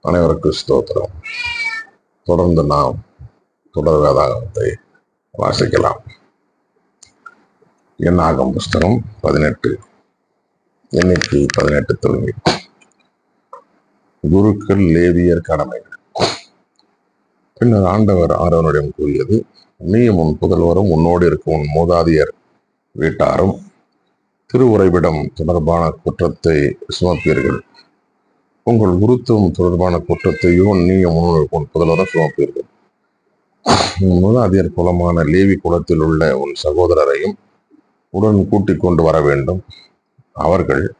அனைவருக்கும் ஸ்தோத்திரம். தொடர்ந்து நாம் தொடர் வேதாகமத்தை வாசிக்கலாம். என்னாகும் புஸ்தகம் பதினெட்டு எண்ணிக்கை பதினெட்டு தொடங்கி குருக்கள் லேவியர் கடமைகள் பின்னர் ஆண்டவர் ஆரோனிடம் கூறியது நீயும் உன் புதல்வரும் உன்னோடு இருக்கும் உன் மூதாதியர் வீட்டாரும் திருவுரைவிடம் தொடர்பான குற்றத்தை சுமப்பீர்கள். உங்கள் குருத்துவம் தொடர்பான குற்றத்தையும் நீயும் உன்னோடு உன் சுமப்பீர்கள். உன் குலமான லேவி குலத்தில் உள்ள உன் சகோதரரையும் உடன் கூட்டிக் கொண்டு வர வேண்டும். அவர்கள்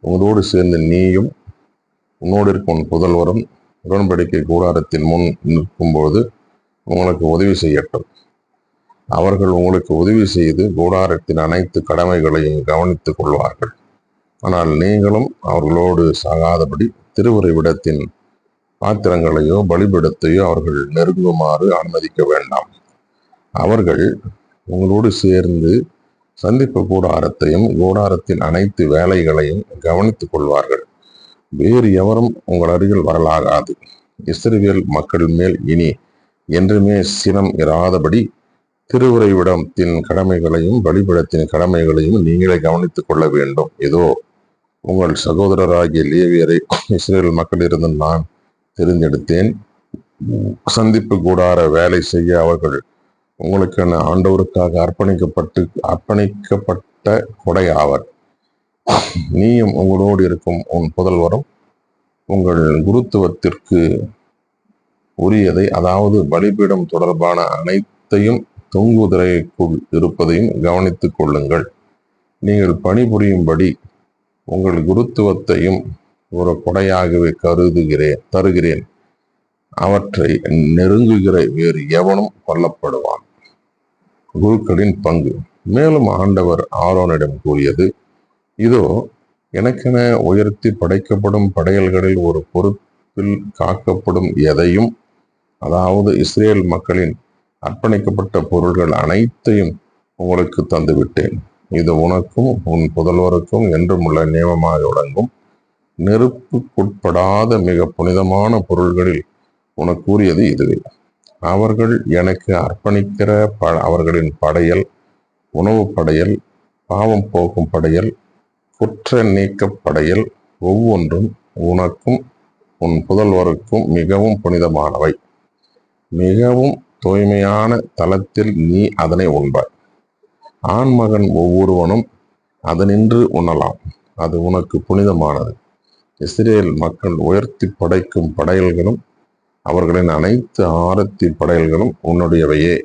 உங்களோடு சேர்ந்து நீயும் உன்னோடு இருக்கும் உன் புதல்வரும் உடன்படிக்கை கூடாரத்தின் முன் நிற்கும்போது உங்களுக்கு உதவி செய்யட்டும். அவர்கள் உங்களுக்கு உதவி செய்து கூடாரத்தின் அனைத்து கடமைகளையும் கவனித்துக் கொள்வார்கள். ஆனால் நீங்களும் அவர்களோடு சாகாதபடி திருவுறைவிடத்தின் பாத்திரங்களையோ பலிபிடத்தையோ அவர்கள் நெருங்குமாறு அனுமதிக்க வேண்டாம். அவர்கள் உங்களோடு சேர்ந்து சந்திப்பு கூடாரத்தையும் கூடாரத்தின் அனைத்து வேலைகளையும் கவனித்துக் கொள்வார்கள். வேறு எவரும் உங்கள் அருகில் வரலாகாது. இஸ்ரேல் மக்கள் மேல் இனி என்றுமே சினம் இராதபடி திருவுரைவிடத்தின் கடமைகளையும் வழிபடத்தின் கடமைகளையும் நீங்களே கவனித்துக் கொள்ள வேண்டும். இதோ உங்கள் சகோதரராகிய லேவியரை இஸ்ரேல் மக்களிலிருந்து நான் தெரிந்தெடுத்தேன். சந்திப்பு கூடார வேலை செய்ய அவர்கள் உங்களுக்கென ஆண்டவருக்காக அர்ப்பணிக்கப்பட்டு அர்ப்பணிக்கப்பட்ட கொடை ஆவர். நீயும் உங்களோடு இருக்கும் உன் புதல்வரும் உங்கள் குருத்துவத்திற்கு உரியதை அதாவது பலிபீடம் தொடர்பான அனைத்தையும் தொங்குதிரைக்குள் இருப்பதையும் கவனித்துக் கொள்ளுங்கள். நீங்கள் பணிபுரியும்படி உங்கள் குருத்துவத்தையும் ஒரு கொடையாகவே கருதுகிறேன் தருகிறேன். அவற்றை நெருங்குகிற வேறு எவனும் கொல்லப்படுவான். குருக்களின் பங்கு. மேலும் ஆண்டவர் ஆரோனிடம் கூறியது இதோ எனக்கென உயர்த்தி படைக்கப்படும் படையல்களில் ஒரு பொறுப்பில் காக்கப்படும் எதையும் அதாவது இஸ்ரேல் மக்களின் அர்ப்பணிக்கப்பட்ட பொருள்கள் அனைத்தையும் உங்களுக்கு தந்துவிட்டேன். இது உனக்கும் உன் புதல்வருக்கும் என்றும் உள்ள நியமமாக விளங்கும். நெருப்புக்குட்படாத மிக புனிதமான பொருள்களில் உனக்கு கூறியது இதுவே. அவர்கள் எனக்கு அர்ப்பணிக்கிற ப அவர்களின் படையல் உணவு படையல் பாவம் போக்கும் படையல் குற்ற நீக்க படையல் ஒவ்வொன்றும் உனக்கும் உன் புதல்வருக்கும் மிகவும் புனிதமானவை. மிகவும் தூய்மையான தலத்தில் நீ அதனை உண்பாய். ஆண்மகன் ஒவ்வொருவனும் அதனின்று உண்ணலாம். அது உனக்கு புனிதமானது. இஸ்ரேல் மக்கள் உயர்த்தி படைக்கும் படையல்களும் அவர்களின் அனைத்து ஆரத்தி படையல்களும் உன்னுடையவையே.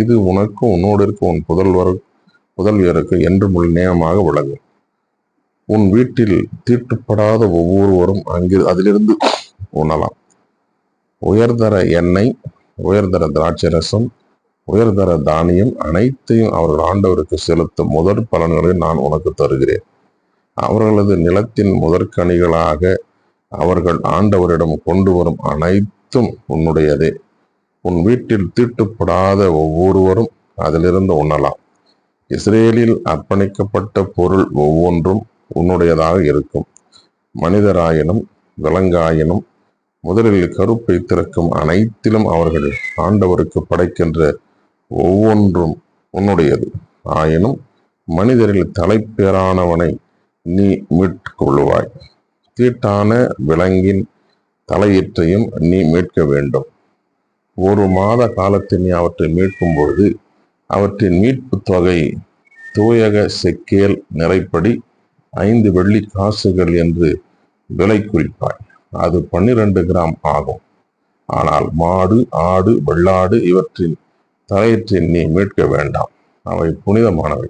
இது உனக்கும் உன்னோடு இருக்கும் உன் புதல்வர் புதல்வியருக்கு என்றும் உள்ள நியமமாக விளங்கும் உன் வீட்டில் தீட்டுப்படாத ஒவ்வொருவரும் அங்கு அதிலிருந்து உண்ணலாம். உயர்தர எண்ணெய் உயர்தர திராட்சை ரசம் உயர்தர தானியம் அனைத்தையும் அவர்கள் ஆண்டவருக்கு செலுத்தும் முதற் பலன்களை நான் உனக்கு தருகிறேன். அவர்களது நிலத்தின் முதற்கனிகளாக அவர்கள் ஆண்டவரிடம் கொண்டு வரும் அனைத்தும் உன்னுடையதே. உன் வீட்டில் தீட்டுப்படாத ஒவ்வொருவரும் அதிலிருந்து உண்ணலாம். இஸ்ரேலில் அர்ப்பணிக்கப்பட்ட பொருள் ஒவ்வொன்றும் உன்னுடையதாக இருக்கும். மனிதராயினும் விலங்காயினும் முதலில் கருப்பை திறக்கும் அனைத்திலும் அவர்கள் ஆண்டவருக்கு படைக்கின்ற ஒவ்வொன்றும் உன்னுடையது. ஆயினும் மனிதரில் தலைப்பேரானவனை நீ மீட்கொள்வாய் தீட்டான விலங்கின் தலையீற்றையும் நீ மீட்க வேண்டும். ஒரு மாத காலத்தில் நீ அவற்றை மீட்கும் பொழுது அவற்றின் மீட்பு தொகை தூயக செக்கேல் நிறைப்படி ஐந்து வெள்ளி காசுகள் என்று விலை குறிப்பாய். அது பன்னிரண்டு கிராம் ஆகும். ஆனால் மாடு ஆடு வெள்ளாடு இவற்றின் தலையற்றை நீ மீட்க வேண்டாம். அவை புனிதமானவை.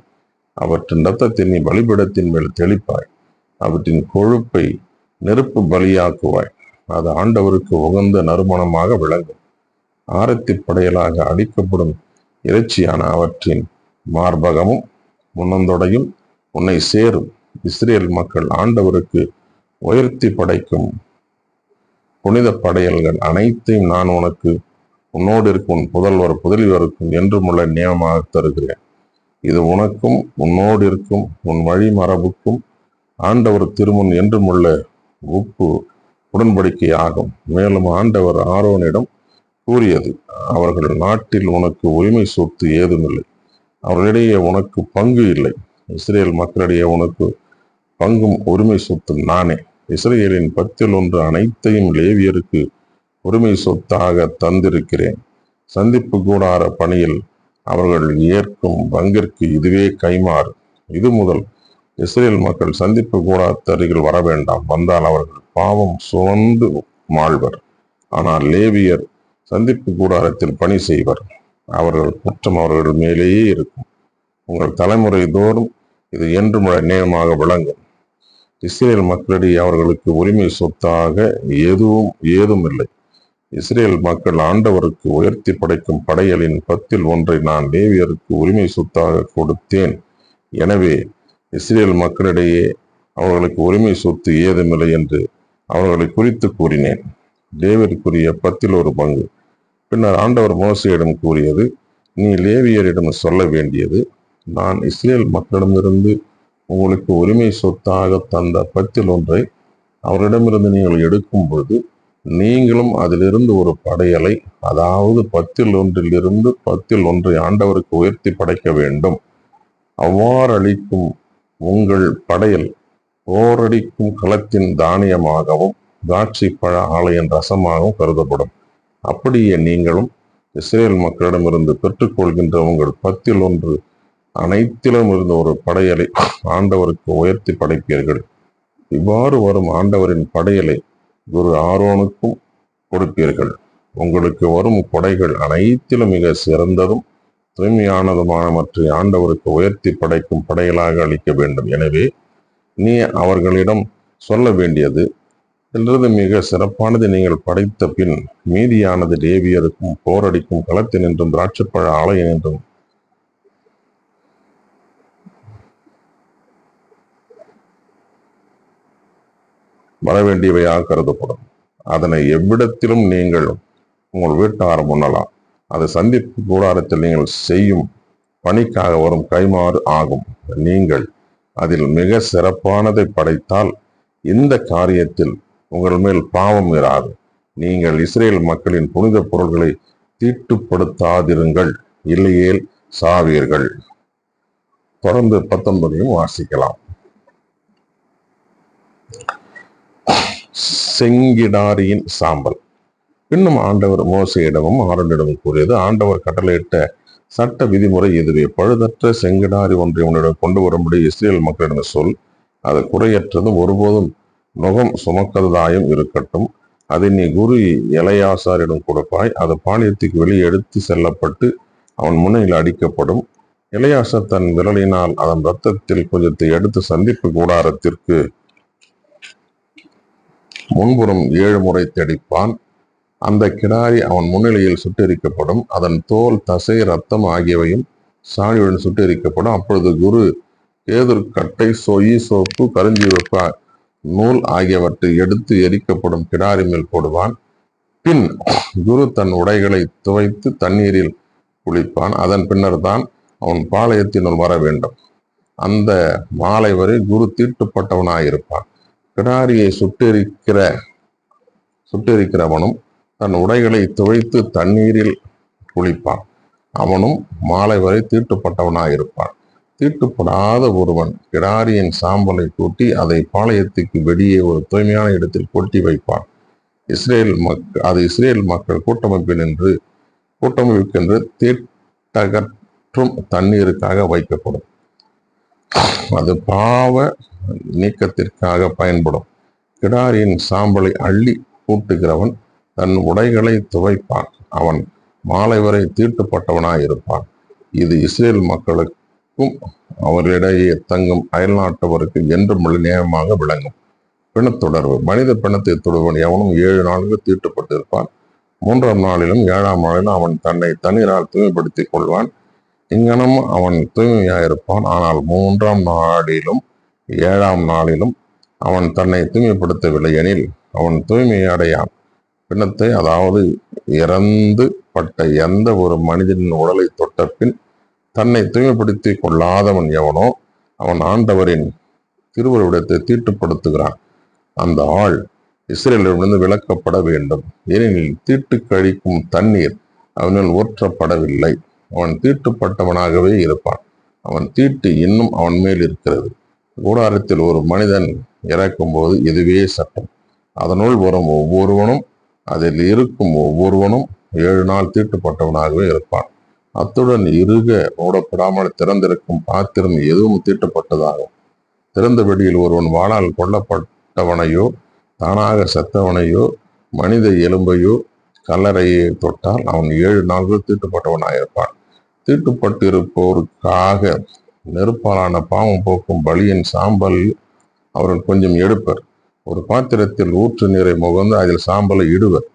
அவற்றின் ரத்தத்தின் நீ பலிபிடத்தின் மேல் தெளிப்பாய். அவற்றின் கொழுப்பை நெருப்பு பலியாக்குவாய். அது ஆண்டவருக்கு உகந்த நறுமணமாக விளங்கும். ஆரத்தி படையலாக அடிக்கப்படும் இறைச்சியான அவற்றின் மார்பகமும் முன்னந்தொடையும் உன்னை சேரும். இஸ்ரேல் மக்கள் ஆண்டவருக்கு உயர்த்தி படைக்கும் புனித படையல்கள் அனைத்தையும் நான் உனக்கு உன்னோடு இருக்கும் உன் புதல்வர் புதல்வருக்கும் என்றுமுள்ள நியமமாக தருகிறேன். இது உனக்கும் உன்னோடு இருக்கும் உன் வழி மரபுக்கும் ஆண்டவர் திருமுன் என்றுமுள்ள உப்பு உடன்படிக்கை ஆகும் மேலும் ஆண்டவர் ஆரோனிடம் கூறியது அவர்கள் நாட்டில் உனக்கு உரிமை சொத்து ஏதுமில்லை. அவர்களிடையே உனக்கு பங்கு இல்லை. இஸ்ரேல் மக்களிடையே உனக்கு பங்கும் உரிமை சொத்தும் நானே. இஸ்ரேலின் பத்தில் ஒன்று அனைத்தையும் லேவியருக்கு உரிமை சொத்தாக தந்திருக்கிறேன். சந்திப்பு கூடார பணியில் அவர்கள் ஏற்கும் பங்கிற்கு இதுவே கைமாறு இது முதல். இஸ்ரேல் மக்கள் சந்திப்பு கூடாரத்தருகில் வர வேண்டாம். வந்தால் அவர்கள் பாவம் சுமந்து மாழ்வர் ஆனால் லேவியர் சந்திப்பு கூடாரத்தில் பணி செய்வர். அவர்கள் குற்றம் அவர்கள் மேலேயே இருக்கும். உங்கள் தலைமுறை தோறும் இது என்றும் நேயமாக விளங்கும். இஸ்ரேல் மக்களிடையே அவர்களுக்கு உரிமை சொத்தாக எதுவும் ஏதும் இல்லை இஸ்ரேல் மக்கள் ஆண்டவருக்கு உயர்த்தி படைக்கும் படையலின் பத்தில் ஒன்றை நான் லேவியருக்கு உரிமை சொத்தாக கொடுத்தேன். எனவே இஸ்ரேல் மக்களிடையே அவர்களுக்கு உரிமை சொத்து ஏதுமில்லை என்று அவர்களை குறித்து கூறினேன். லேவியருக்குரிய பத்தில் ஒரு பங்கு. பின்னர் ஆண்டவர் மோசையிடம் கூறியது நீ லேவியரிடம் சொல்ல வேண்டியது நான் இஸ்ரேல் மக்களிடமிருந்து உங்களுக்கு உரிமை சொத்தாக தந்த பத்தில் ஒன்றை அவரிடமிருந்து நீங்கள் எடுக்கும் பொழுது நீங்களும் அதிலிருந்து ஒரு படையலை அதாவது பத்தில் ஒன்றிலிருந்து பத்தில் ஒன்றை ஆண்டவருக்கு உயர்த்தி படைக்க வேண்டும். அவ்வாறு அளிக்கும் உங்கள் படையல் ஓரடிக்கும் களத்தின் தானியமாகவும் திராட்சை பழ ஆலையின் ரசமாகவும் கருதப்படும். அப்படியே நீங்களும் இஸ்ரேல் மக்களிடமிருந்து பெற்றுக்கொள்கின்ற உங்கள் பத்தில் ஒன்று அனைத்திலும் இருந்த ஒரு படையலை ஆண்டவருக்கு உயர்த்தி படைப்பீர்கள். இவ்வாறு வரும் ஆண்டவரின் படையலை குரு ஆரோனுக்கும் கொடுப்பீர்கள். உங்களுக்கு வரும் கொடைகள் அனைத்திலும் மிக சிறந்ததும் தூய்மையானதுமான மற்ற ஆண்டவருக்கு உயர்த்தி படைக்கும் படையலாக அளிக்க வேண்டும். எனவே நீ அவர்களிடம் சொல்ல வேண்டியது என்றது மிக சிறப்பானது. நீங்கள் படைத்த பின் மீதியானது லேவியருக்கும் போரடிக்கும் களத்தில் என்றும் திராட்சைப்பழ ஆலயம் வர வரவேண்டியவையாக கருதப்படும். அதனை எவ்விடத்திலும் நீங்கள் உங்கள் வீட்டார் முன்னலாம். அது சந்திப்பு கூடாரத்தில் நீங்கள் செய்யும் பணிக்காக வரும் கைமாறு ஆகும். நீங்கள் அதில் மிக சிறப்பானதை படைத்தால் இந்த காரியத்தில் உங்கள் மேல் பாவம் இராது. நீங்கள் இஸ்ரேல் மக்களின் புனித பொருள்களை தீட்டுப்படுத்தாதிருங்கள். இல்லையேல் சாவீர்கள். தொடர்ந்து பத்தொன்பதையும் வாசிக்கலாம். செங்கிடாரியின் சாம்பல். இன்னும் ஆண்டவர் மோசையிடமும் ஆரோனிடமும் கூறியது ஆண்டவர் கட்டளையிட்ட சட்ட விதிமுறை இதுவே பழுதற்ற செங்கிடாரி ஒன்றை உன்னிடம் கொண்டு வரும்படி இஸ்ரேல் மக்களிடம் சொல். அது குறையற்றதும் ஒருபோதும் நுகம் சுமக்கதாயும் இருக்கட்டும். அதை நீ குரு இளையாசாரிடம் கொடுப்பாய். அது பாளையத்துக்கு வெளியே எடுத்து செல்லப்பட்டு அவன் முன்னையில் அடிக்கப்படும். இளையாசர் தன் விரலினால் அதன் ரத்தத்தில் கொஞ்சத்தை எடுத்து சந்திப்பு கூடாரத்திற்கு முன்புறம் ஏழு முறை தெடிப்பான். அந்த கிடாரி அவன் முன்னிலையில் சுட்டரிக்கப்படும். அதன் தோல் தசை ரத்தம் ஆகியவையும் சாணியுடன் சுட்டரிக்கப்படும். அப்பொழுது குரு கேதுர் கட்டை சொயி சோப்பு கருஞ்சீவப்பு நூல் ஆகியவற்றை எடுத்து எரிக்கப்படும் கிடாரி மேல் போடுவான். பின் குரு தன் உடைகளை துவைத்து தண்ணீரில் குளிப்பான். அதன் பின்னர் தான் அவன் பாளையத்தினுள் வர வேண்டும். அந்த மாலை வரை குரு தீட்டுப்பட்டவனாயிருப்பான். கிடாரியை சுட்டிருக்கிற சுட்டிருக்கிறவனும் தன் உடைகளை துவைத்து தண்ணீரில் குளிப்பான். அவனும் மாலை வரை தீட்டுப்பட்டவனாயிருப்பான். தீட்டுப்படாத ஒருவன் கிடாரியின் சாம்பலை கூட்டி அதை பாளையத்துக்கு வெளியே ஒரு தூய்மையான இடத்தில் கொட்டி வைப்பான். இஸ்ரேல் மக் அது இஸ்ரேல் மக்கள் கூட்டமைப்பில் என்று கூட்டமைப்புக்கென்று தீட்டகற்றும் தண்ணீருக்காக வைக்கப்படும். அது பாவ நீக்கத்திற்காக பயன்படும். கிடாரியின் சாம்பலை அள்ளி கூட்டுகிறவன் தன் உடைகளை துவைப்பான். அவன் மாலை வரை தீட்டுப்பட்டவனாயிருப்பான். இது இஸ்ரேல் மக்களுக்கும் அவரிடையே தங்கும் அயல்நாட்டவருக்கு என்றும் நியமமாக விளங்கும். பிணத்தொடர்பு. மனித பிணத்தை தொடுவன் எவனும் ஏழு நாளுக்கு தீட்டுப்பட்டிருப்பான். மூன்றாம் நாளிலும் ஏழாம் நாளிலும் அவன் தன்னை தண்ணீரால் தூய்மைப்படுத்திக் கொள்வான். இங்கனம் அவன் தூய்மையாயிருப்பான். ஆனால் மூன்றாம் நாளிலும் ஏழாம் நாளிலும் அவன் தன்னை தூய்மைப்படுத்தவில்லை எனில் அவன் தூய்மை அடையான். பிணத்தை அதாவது இறந்து பட்ட எந்த ஒரு மனிதனின் உடலை தொட்ட பின் தன்னை தூய்மைப்படுத்தி கொள்ளாதவன் எவனோ அவன் ஆண்டவரின் திருவருடத்தை தீட்டுப்படுத்துகிறான். அந்த ஆள் இஸ்ரேலிடமிருந்து விலக்கப்பட வேண்டும். ஏனெனில் தீட்டு கழிக்கும் தண்ணீர் அவனால் ஊற்றப்படவில்லை. அவன் தீட்டுப்பட்டவனாகவே இருப்பான். அவன் தீட்டு இன்னும் அவன் மேல் இருக்கிறது. கூடாரத்தில் ஒரு மனிதன் இறக்கும்போது இதுவே சட்டம். அதனுள் வரும் ஒவ்வொருவனும் அதில் இருக்கும் ஒவ்வொருவனும் ஏழு நாள் தீட்டுப்பட்டவனாகவே இருப்பான். அத்துடன் இறுக மூடப்படாமல் திறந்திருக்கும் பாத்திரம் எதுவும் தீட்டப்பட்டதாகும். திறந்த வெளியில் ஒருவன் வாழால் கொல்லப்பட்டவனையோ தானாக செத்தவனையோ மனித எலும்பையோ கல்லறையை தொட்டால் அவன் ஏழு நாள்கள் தீட்டுப்பட்டவனாயிருப்பான். தீட்டுப்பட்டிருப்போருக்காக நெருப்பாலான பாவம் போக்கும் பலியின் சாம்பல் அவர்கள் கொஞ்சம் எடுப்பர். ஒரு பாத்திரத்தில் ஊற்று நீரை முகந்து அதில் சாம்பலை இடுவர்.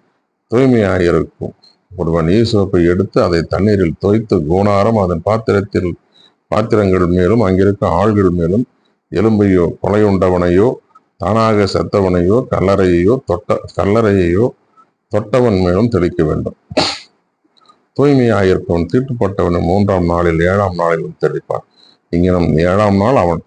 தூய்மையாயிருக்கும் ஒருவன் ஈசோப்பை எடுத்து அதை தண்ணீரில் தோய்த்து கோணாரம் அதன் பாத்திரத்தில் பாத்திரங்கள் மேலும் அங்கிருக்கும் ஆள்கள் மேலும் எலும்பையோ கொலையுண்டவனையோ தானாக செத்தவனையோ கல்லறையையோ தொட்ட கல்லறையையோ தொட்டவன் மேலும் தெளிக்க வேண்டும். தூய்மையாயிருப்பவன் தீட்டுப்பட்டவனை மூன்றாம் நாளில் ஏழாம் நாளிலும் தெளிப்பான். இங்கினம் ஏழாம் நாள் அவன்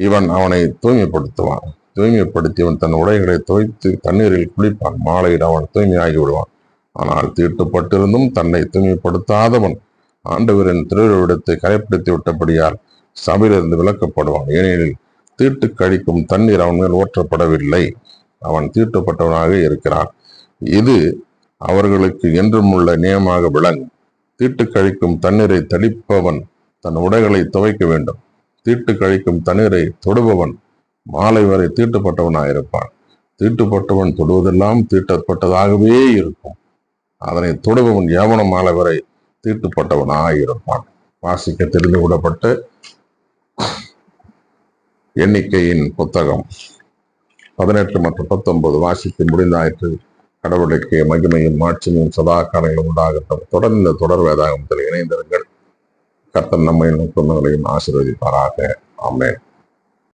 இவன் அவனை தூய்மைப்படுத்துவான். தூய்மைப்படுத்தியவன் தன் உடைகளை துவைத்து தண்ணீரில் குளிப்பான். மாலையில் அவன் தூய்மையாகி விடுவான். ஆனால் தீட்டுப்பட்டிருந்தும் தன்னை தூய்மைப்படுத்தாதவன் ஆண்டவரின் திருவிழத்தை கரைப்படுத்தி விட்டபடியால் சபையிலிருந்து விலக்கப்படுவான். ஏனெனில் தீட்டு கழிக்கும் தண்ணீர் அவன் மேல் ஊற்றப்படவில்லை. அவன் தீட்டுப்பட்டவனாக இருக்கிறான். இது அவர்களுக்கு என்றும் உள்ள நியமாக விளங்கும். தீட்டு கழிக்கும் தண்ணீரை தளிப்பவன் தன் உடைகளை துவைக்க வேண்டும். தீட்டு கழிக்கும் தண்ணீரை தொடுபவன் மாலை வரை தீட்டுப்பட்டவனாயிருப்பான். தீட்டுப்பட்டவன் தொடுவதெல்லாம் தீட்டப்பட்டதாகவே இருக்கும். அதனை தொடுபவன் யவன மாலை வரை தீட்டுப்பட்டவனாயிருப்பான். வாசிக்க தெரிந்து விடப்பட்ட எண்ணிக்கையின் புத்தகம் பதினெட்டு மற்றும் பத்தொன்பது வாசித்து முடிந்தாயிற்று. கடவுளுக்கு மகிமையும் மாட்சியும் சதா காலங்களும் உண்டாகட்டும். தொடர்ந்து இந்த தொடர் வேதாகமத்தில் இணைந்திருங்கள். கர்த்தன் நம்மை நோக்கங்களையும் ஆசீர்வதிப்பாராக ஆமென்